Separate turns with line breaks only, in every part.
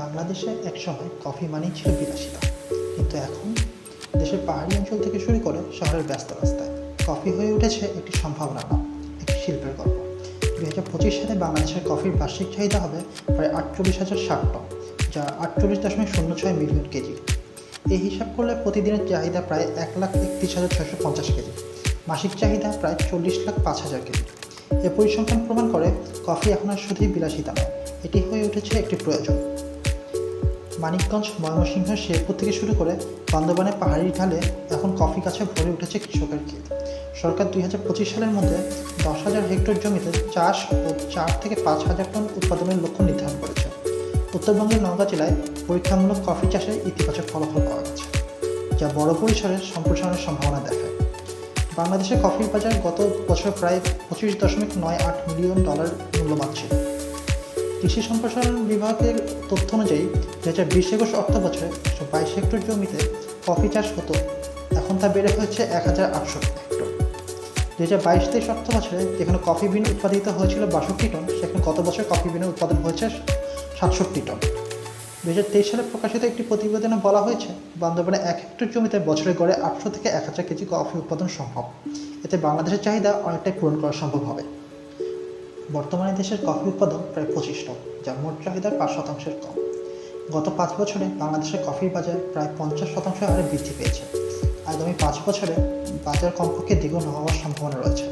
বাংলাদেশে একসময় কফি মানেই ছিল বিলাসিতা। কিন্তু এখন দেশের পাহাড়ি অঞ্চল থেকে শুরু করে শহরের ব্যস্ত রাস্তায় কফি হয়ে উঠেছে একটি সম্ভাবনা একটি শিল্পের গল্প। দুই হাজার পঁচিশ সালে বাংলাদেশের কফির বার্ষিক চাহিদা হবে প্রায় আটচল্লিশ হাজার ষাট টন, যা আটচল্লিশ দশমিক শূন্য ছয় মিলিয়ন কেজি। এই হিসাব করলে প্রতিদিনের চাহিদা প্রায় এক লাখ একত্রিশ হাজার ছশো পঞ্চাশ কেজি। মাসিক চাহিদা প্রায় চল্লিশ লাখ পাঁচ হাজার কেজি। এ পরিসংখ্যান প্রমাণ করে কফি এখন আর শুধুই বিলাসিতা নয়, এটি হয়ে উঠেছে একটি প্রয়োজন। মানিকগঞ্জ ময়মনসিংহ শেরপুর থেকে শুরু করে বান্দরবানের পাহাড়ি ঢালে এখন কফি গাছে ভরে উঠেছে কৃষকের ক্ষেত। সরকার দুই হাজার পঁচিশ সালের মধ্যে দশ হাজার হেক্টর জমিতে চাষ ও চার থেকে পাঁচ হাজার টন উৎপাদনের লক্ষ্য নির্ধারণ করেছে। উত্তরবঙ্গের নওগাঁ জেলায় পরীক্ষামূলক কফি চাষে ইতিবাচক ফলাফল পাওয়া গেছে, যা বড় পরিসরে সম্প্রসারণের সম্ভাবনা দেখায়। বাংলাদেশের কফির বাজার গত বছর প্রায় পঁচিশ দশমিক নয় আট মিলিয়ন ডলার মূল্যবান ছিল। কৃষি সম্প্রসারণ বিভাগের তথ্য অনুযায়ী দু হাজার বিশ একুশ অর্থ বছরে একশো বাইশ হেক্টর জমিতে কফি চাষ হতো। এখন তা বেড়ে হয়েছে এক হাজার আটশো হেক্টর। দু হাজার বাইশ তেইশ অর্থ বছরে যেখানে কফি বিন উৎপাদিত হয়েছিল বাষট্টি টন, সেখানে গত বছর কফি বিনের উৎপাদন হয়েছে সাতষট্টি টন। দু হাজার তেইশ সালে প্রকাশিত একটি প্রতিবেদনে বলা হয়েছে, বান্দরবানে এক হেক্টর জমিতে বছরে গড়ে আটশো থেকে এক হাজার কেজি কফি উৎপাদন সম্ভব। এতে বাংলাদেশের চাহিদা অনেকটাই পূরণ করা সম্ভব হবে। বর্তমানে দেশের কফি উৎপাদন প্রায় পঁচিশ টন যা মোট চাহিদার পাঁচ শতাংশের কম। গত পাঁচ বছরে বাংলাদেশের কফির বাজার প্রায় পঞ্চাশ শতাংশ হারে বৃদ্ধি পেয়েছে। আগামী পাঁচ বছরে বাজার কমপক্ষে দ্বিগুণ হওয়ার সম্ভাবনা রয়েছে।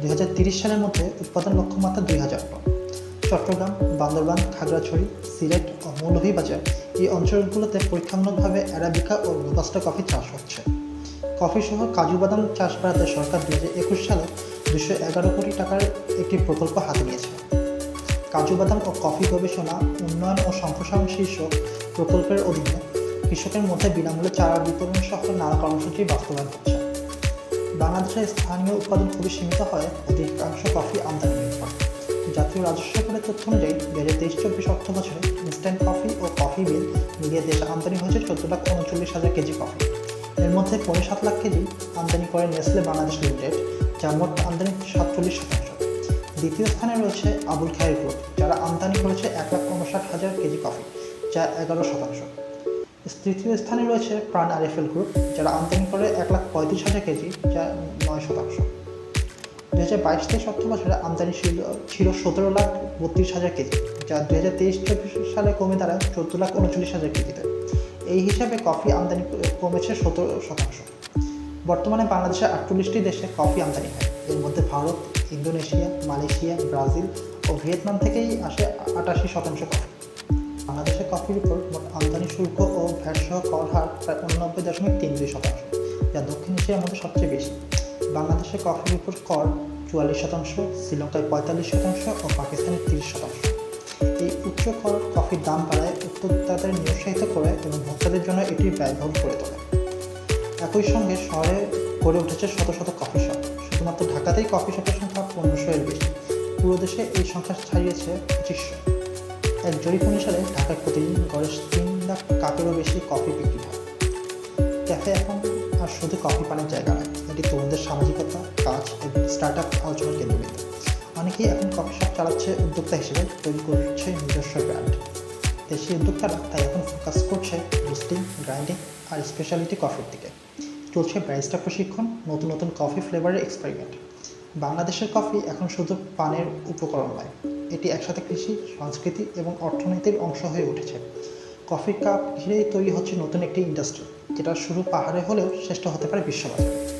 দুই হাজার তিরিশ সালের মধ্যে উৎপাদন লক্ষ্যমাত্রা দুই হাজার টন। চট্টগ্রাম, বান্দরবান, খাগড়াছড়ি, সিলেট ও মৌলভীবাজার এই অঞ্চলগুলোতে পরীক্ষামূলকভাবে অ্যারাবিকা ও রোবাস্টা কফি চাষ হচ্ছে। কফি সহ কাজু বাদাম চাষ বাড়াতে সরকার দু হাজার একুশ সালে দুশো এগারো কোটি টাকার একটি প্রকল্প হাতে নিয়েছে। কাজু বাদাম ও কফি গবেষণা, উন্নয়ন ও সম্প্রসারণ শীর্ষক প্রকল্পের অধীনে কৃষকের মধ্যে বিনামূল্যে চারা বিতরণ সহ নানা কর্মসূচি বাস্তবায়ন হচ্ছে। বাংলাদেশের স্থানীয় উৎপাদন খুবই সীমিত হয় অধিকাংশ কফি আমদানি নির্ভর জাতীয় রাজস্ব করে তথ্য অনুযায়ী দু হাজার তেইশ চব্বিশ অর্থ বছরে ইনস্ট্যান্ট কফি ও কফি বিল মিলিয়ে দেশে আমদানি হয়েছে চোদ্দ লাখ উনচল্লিশ হাজার কেজি কফি। এর মধ্যে পৌনে সাত লাখ কেজি আমদানি করে নেসলে বাংলাদেশ লিমিটেড যার মোট আমদানি সাতচল্লিশ শতাংশ। দ্বিতীয় স্থানে রয়েছে আবুল খায়ের গ্রুপ যারা আমদানি করেছে এক লাখ উনষাট হাজার কেজি কফি, যা এগারো শতাংশ। তৃতীয় স্থানে রয়েছে প্রাণ আরএফএল গ্রুপ, যারা আমদানি করে এক লাখ পঁয়ত্রিশ হাজার কেজি, যা নয় শতাংশ। দু হাজার বাইশ তেইশ অর্থ বছরে আমদানি ছিল ছিল সতেরো লাখ বত্রিশ হাজার কেজি, যা দু হাজার তেইশ চব্বিশ সালে কমে দাঁড়ায় চোদ্দ লাখ উনচল্লিশ হাজার কেজিতে। এই হিসাবে কফি আমদানি কমেছে সতেরো শতাংশ। বর্তমানে বাংলাদেশে আটচল্লিশটি দেশে কফি আমদানি হয়। এর মধ্যে ভারত, ইন্দোনেশিয়া, মালয়েশিয়া, ব্রাজিল ও ভিয়েতনাম থেকেই আসে আটাশি শতাংশ কফি। বাংলাদেশের কফির উপর মোট আমদানি শুল্ক ও ভ্যাট সহ কর হার প্রায় উননব্বই দশমিক তিন দুই শতাংশ, যা দক্ষিণ এশিয়ার মধ্যে সবচেয়ে বেশি। বাংলাদেশের কফির উপর কর চুয়াল্লিশ শতাংশ, শ্রীলঙ্কায় পঁয়তাল্লিশ শতাংশ ও পাকিস্তানের তিরিশ শতাংশ। এই উচ্চ কর কফির দাম বাড়ায় উত্তরদাতাদের নিরুৎসাহিত করে এবং ভোক্তাদের জন্য এটি ব্যয়বহুল করে তোলে। একই সঙ্গে শহরে গড়ে উঠেছে শত শত কফি শপ শুধুমাত্র ঢাকাতেই কফি শপের সংখ্যা পনেরোশো এর বেশি। পুরো দেশে এই সংখ্যা ছাড়িয়েছে পঁচিশশো। এক জরিপ অনুসারে ঢাকায় প্রতিদিন গড়ে তিন লাখ কাপেরও বেশি কফি বিক্রি হয়। ক্যাফে এখন আর শুধু কফি পানের জায়গা নয়, এটি তরুণদের সামাজিকতা, কাজ এবং স্টার্ট আপ আলোচনার কেন্দ্রবিন্দু। অনেকেই এখন কফি শপ চালাচ্ছে উদ্যোক্তা হিসেবে তৈরি করছে নিজস্ব ব্র্যান্ড দেশি উদ্যোক্তারা তাই এখন ফোকাস করছে রোস্টিং গ্রাইন্ডিং আর স্পেশালিটি কফির দিকে। চলছে ব্যারিস্টা প্রশিক্ষণ, নতুন নতুন কফি ফ্লেভারের এক্সপেরিমেন্ট বাংলাদেশের কফি এখন শুধু পানের উপকরণ নয়, এটি একসাথে কৃষি, সংস্কৃতি এবং অর্থনীতির অংশ হয়ে উঠেছে। কফির কাপ ঘিরেই তৈরি হচ্ছে নতুন একটি ইন্ডাস্ট্রি যেটা শুরু পাহাড়ে হলেও শ্রেষ্ঠ হতে পারে বিশ্ববাজারে